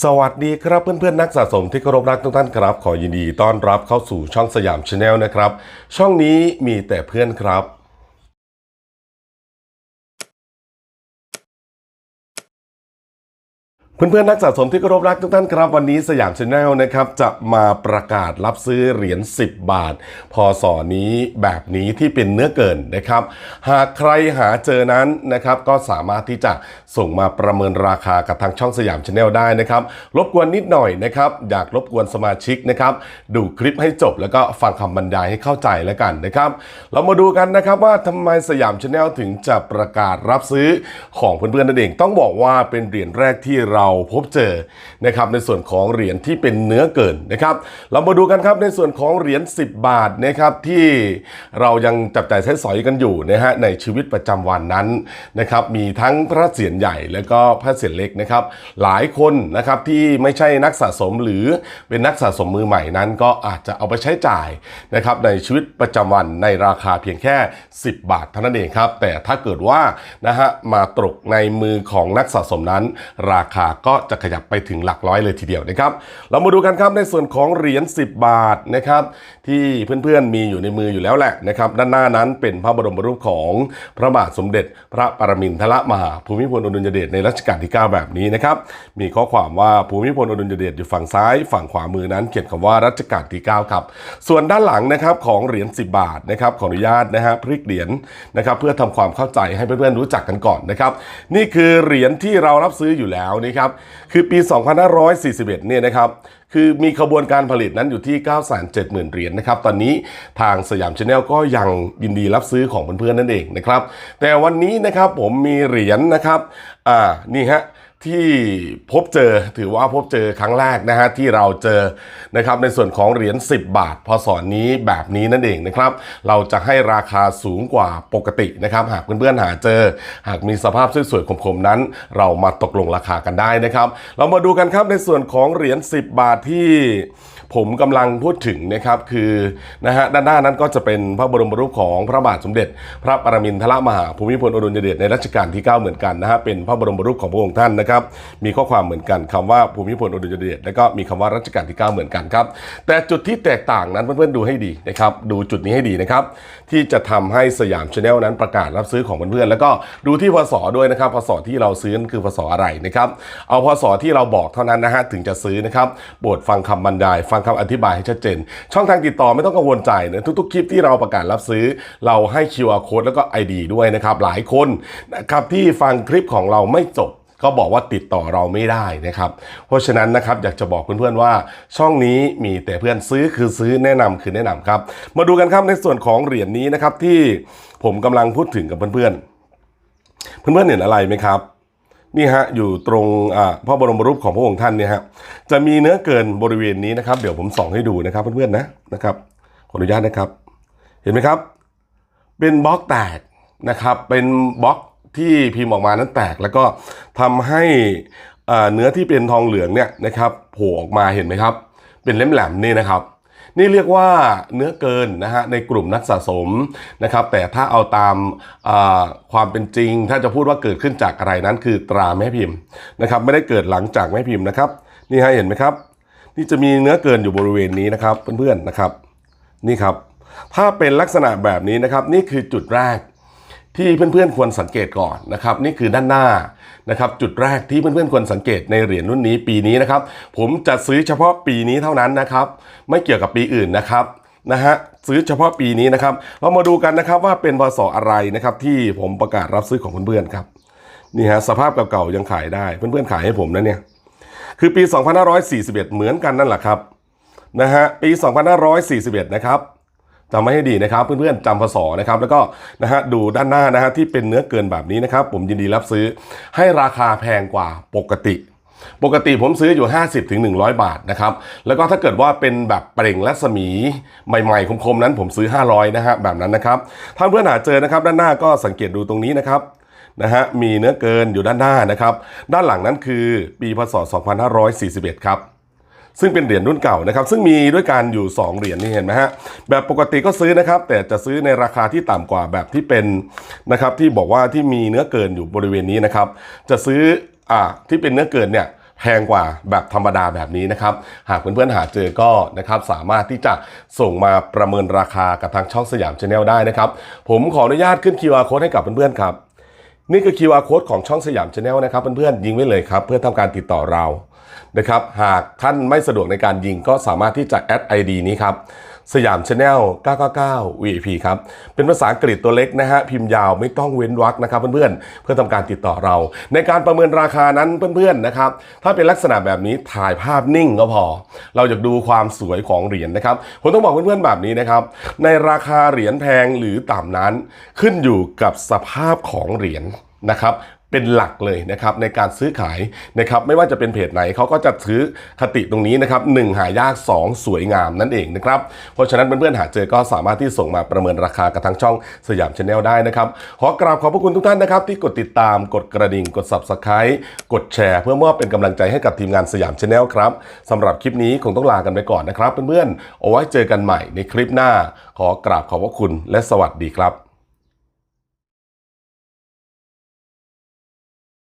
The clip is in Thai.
สวัสดีครับเพื่อนๆนักสะสมที่เคารพรักทุกท่านครับ ขอยินดีต้อนรับเข้าสู่ช่องสยามชาแนลนะครับ ช่องนี้มีแต่เพื่อนครับ เพื่อนๆนักสะสมที่เคารพรักทุกท่านครับ วันนี้สยามชาแนลนะครับจะมาประกาศรับซื้อเหรียญ 10 บาทพศนี้แบบนี้ที่เป็นเนื้อเกินนะครับ หากใครหาเจอนั้นนะครับก็สามารถที่จะส่งมาประเมินราคากับทางช่องสยามชาแนลได้นะครับรบกวนนิดหน่อยนะครับอยากรบกวนสมาชิกนะครับดูคลิปให้จบแล้วก็ฟังคำบรรยายให้เข้าใจแล้วกันนะครับ เรามาดูกันนะครับว่าทำไมสยามชาแนลถึงจะประกาศรับซื้อของเพื่อนๆนั่นเอง ต้องบอกว่าเป็นเหรียญแรกที่เราพบเจอนะครับในส่วนของเหรียญที่เป็นเนื้อเกินนะครับเรามาดูกันครับในส่วนของเหรียญ10 บาทนะครับที่เรายังจับจ่ายใช้สอยกันอยู่นะฮะในชีวิตประจำวันนั้นนะครับมีทั้งพระเศียรใหญ่และก็พระเศียรเล็กนะครับหลายคนนะครับที่ไม่ใช่นักสะสมหรือเป็นนักสะสมมือใหม่นั้น ก็อาจจะเอาไปใช้จ่ายนะครับในชีวิตประจำวันในราคาเพียงแค่ 10 บาทเท่านั้นเองครับแต่ถ้าเกิดว่านะฮะมาตกในมือของนักสะสมนั้น ราคาก็จะขยับไปถึงหลักร้อยเลยทีเดียวนะครับ เรามาดูกันครับในส่วนของเหรียญ10 บาทนะครับที่เพื่อนๆมีอยู่ในมืออยู่แล้วแหละนะครับด้านหน้านั้นเป็นพระบรมรูปของพระบาทสมเด็จ พระปรมินทรมหาภูมิพลอดุลยเดชในรัชกาลที่ 9 แบบนี้นะครับมีข้อความว่าภูมิพลอดุลยเดชอยู่ฝั่งซ้าย ฝั่งขวามือนั้นเขียนคำว่ารัชกาลที่ 9 ครับ ส่วนด้านหลังนะครับของเหรียญ10 บาทนะครับขออนุญาตนะฮะพลิกเหรียญนะครับเพื่อทำความเข้าใจให้เพื่อนๆรู้จักกันก่อนนะครับนี่คือเหรียญที่เรารับซื้ออยู่แล้วนะครับคือปี 2541 เนี่ยนะครับ คือมีขบวนการผลิตนั้นอยู่ที่ 970,000 เหรียญนะครับ ตอนนี้ทางสยามชาแนลก็ยังยินดีรับซื้อของเพื่อนๆนั่นเองนะครับ แต่วันนี้นะครับผมมีเหรียญนะครับ อ่า นี่ฮะ ที่พบเจอถือว่าพบเจอครั้งแรกนะฮะที่เราเจอนะครับในส่วนของเหรียญ 10 บาทพศนี้แบบนี้นั่นเองนะครับ เราจะให้ราคาสูงกว่าปกตินะครับ หากเพื่อนๆหาเจอ หากมีสภาพสวยๆคมๆนั้น เรามาตกลงราคากันได้นะครับ เรามาดูกันครับในส่วนของเหรียญ 10 บาทที่ ผมกำลังพูดถึงนะครับคือนะฮะด้านหน้านั้นก็จะเป็นพระบรมรูปของพระบาทสมเด็จ พระปรมินทรมหาภูมิพลอดุลยเดชในรัชกาลที่ 9 เหมือนกันนะฮะเป็นพระบรมรูปของพระองค์ท่านนะครับมีข้อความเหมือนกันคำว่าภูมิพลอดุลยเดชและก็มีคำว่ารัชกาลที่ 9 เหมือนกันครับแต่จุดที่แตกต่างนั้นเพื่อนๆดูให้ดีนะครับดูจุดนี้ให้ดีนะครับที่จะทำให้สยามชาแนลนั้นประกาศรับซื้อของเพื่อนๆแล้วก็ดูที่พศด้วยนะครับพศที่เราซื้อนั้นคือพศอะไรนะครับเอาพศที่เราบอกเท่านั้นนะฮะถึงจะซื้อนะครับโปรดฟังคำบรรยายฟังคำอธิบายให้ชัดเจน ช่องทางติดต่อไม่ต้องกังวลใจนะทุกๆคลิปที่เราประกาศรับซื้อ เราให้ QR code แล้วก็ ID ด้วยนะครับ หลายคนนะครับที่ฟังคลิปของเราไม่จบก็บอกว่าติดต่อเราไม่ได้นะครับ เพราะฉะนั้นนะครับอยากจะบอกเพื่อนๆว่า ช่องนี้มีแต่เพื่อนซื้อคือซื้อแนะนำคือแนะนำครับ มาดูกันครับในส่วนของเหรียญนี้นะครับที่ผมกำลังพูดถึงกับเพื่อนๆ เพื่อนๆเห็นอะไรไหมครับ นี่ฮะอยู่ตรงอ่าพระบรมรูปของพระองค์ท่านเนี่ยฮะจะมีเนื้อเกินบริเวณนี้นะครับ เดี๋ยวผมส่องให้ดูนะครับเพื่อนๆนะนะครับขออนุญาตนะครับ เห็นไหมครับ เป็นบล็อกแตกนะครับ เป็นบล็อกที่พิมพ์ออกมานั้นแตกแล้วก็ทำให้อ่าเนื้อที่เป็นทองเหลืองเนี่ยนะครับโผล่ออกมาเห็นไหมครับ เป็นเล่มแหลมนี่นะครับ นี่เรียกว่าเนื้อเกินนะฮะในกลุ่มนักสะสมนะครับแต่ถ้าเอาตามความเป็นจริง ถ้าจะพูดว่าเกิดขึ้นจากอะไรนั้นคือตราแม่พิมพ์นะครับไม่ได้เกิดหลังจากแม่พิมพ์นะครับ นี่ฮะเห็นไหมครับ นี่จะมีเนื้อเกินอยู่บริเวณนี้นะครับเพื่อนๆนะครับ นี่ครับ ถ้าเป็นลักษณะแบบนี้นะครับ นี่คือจุดแรก ที่เพื่อนๆควรสังเกตก่อนนะครับนี่คือด้านหน้านะครับจุดแรกที่เพื่อนๆควรสังเกตในเหรียญรุ่นนี้ปีนี้นะครับ ผมจะซื้อเฉพาะปีนี้เท่านั้นนะครับ ไม่เกี่ยวกับปีอื่นนะครับนะฮะซื้อเฉพาะปีนี้นะครับ เรามาดูกันนะครับว่าเป็นพศอะไรนะครับ ที่ผมประกาศรับซื้อของเพื่อนๆครับนี่ฮะสภาพเก่าๆยังขายได้เพื่อนๆขายให้ผมนะเนี่ยคือปี 2541 เหมือนกันนั่นแหละครับนะฮะปี 2541 นะครับ จำไม่ให้ดีนะครับเพื่อนๆจำพศนะครับแล้วก็นะฮะดูด้านหน้านะฮะที่เป็นเนื้อเกินแบบนี้นะครับ ผมยินดีรับซื้อให้ราคาแพงกว่าปกติ ปกติผมซื้ออยู่ 50ถึง100บาทนะครับแล้วก็ถ้าเกิดว่าเป็นแบบเปล่งรัศมีใหม่ๆคมๆนั้นผมซื้อ 500นะฮะแบบนั้นนะครับถ้าเพื่อนหาเจอนะครับ ด้านหน้าก็สังเกตดูตรงนี้นะครับนะฮะมีเนื้อเกินอยู่ด้านหน้านะครับ ด้านหลังนั้นคือปีพศ 2541 ครับ ซึ่งเป็นเหรียญรุ่นเก่านะครับ ซึ่งมีด้วยกันอยู่ 2 เหรียญนี่เห็นไหมฮะ แบบปกติก็ซื้อนะครับ แต่จะซื้อในราคาที่ต่ำกว่าแบบที่เป็นนะครับที่บอกว่าที่มีเนื้อเกินอยู่บริเวณนี้นะครับ จะซื้ออ่าที่เป็นเนื้อเกินเนี่ยแพแพงกว่าแบบธรรมดาแบบนี้นะครับ หากเพื่อนๆหาเจอก็นะครับสามารถที่จะส่งมาประเมินราคากับทางช่องสยามชาแนลได้นะครับ ผมขออนุญาตขึ้น QR code ให้กับเพื่อนๆครับ นี่คือ QR code ของช่องสยามชาแนลนะครับเพื่อนๆยิงไว้เลยครับ เพื่อทำการติดต่อเรานะครับหากท่านไม่สะดวกในการยิงก็สามารถที่จะแอด ID นี้ครับ สยามชาแนล999 VIP ครับ เป็นภาษาอังกฤษตัวเล็กนะฮะ พิมพ์ยาวไม่ต้องเว้นวรรคนะครับเพื่อนๆ เพื่อทำการติดต่อเรา ในการประเมินราคานั้นเพื่อนๆนะครับ ถ้าเป็นลักษณะแบบนี้ถ่ายภาพนิ่งก็พอ เราอยากดูความสวยของเหรียญนะครับ ผมต้องบอกเพื่อนๆแบบนี้นะครับ ในราคาเหรียญแพงหรือต่ำนั้น ขึ้นอยู่กับสภาพของเหรียญนะครับ เป็นหลักเลยนะครับในการซื้อขายนะครับไม่ว่าจะเป็นเพจไหนเขาก็จะซื้อคติตรงนี้นะครับหนึ่งหายาก 2 สวยงามนั่นเองนะครับเพราะฉะนั้นเพื่อนๆหาเจอก็สามารถที่ส่งมาประเมินราคากับทางช่องสยามชาแนลได้นะครับขอกราบขอบพระคุณทุกท่านนะครับที่กดติดตามกดกระดิ่ง กด subscribe กดแชร์ เพื่อมอบเป็นกำลังใจให้กับทีมงานสยามชาแนลครับสำหรับคลิปนี้คงต้องลากันไปก่อนนะครับเพื่อนๆเอาไว้เจอกันใหม่ในคลิปหน้า ขอกราบขอบพระคุณและสวัสดีครับ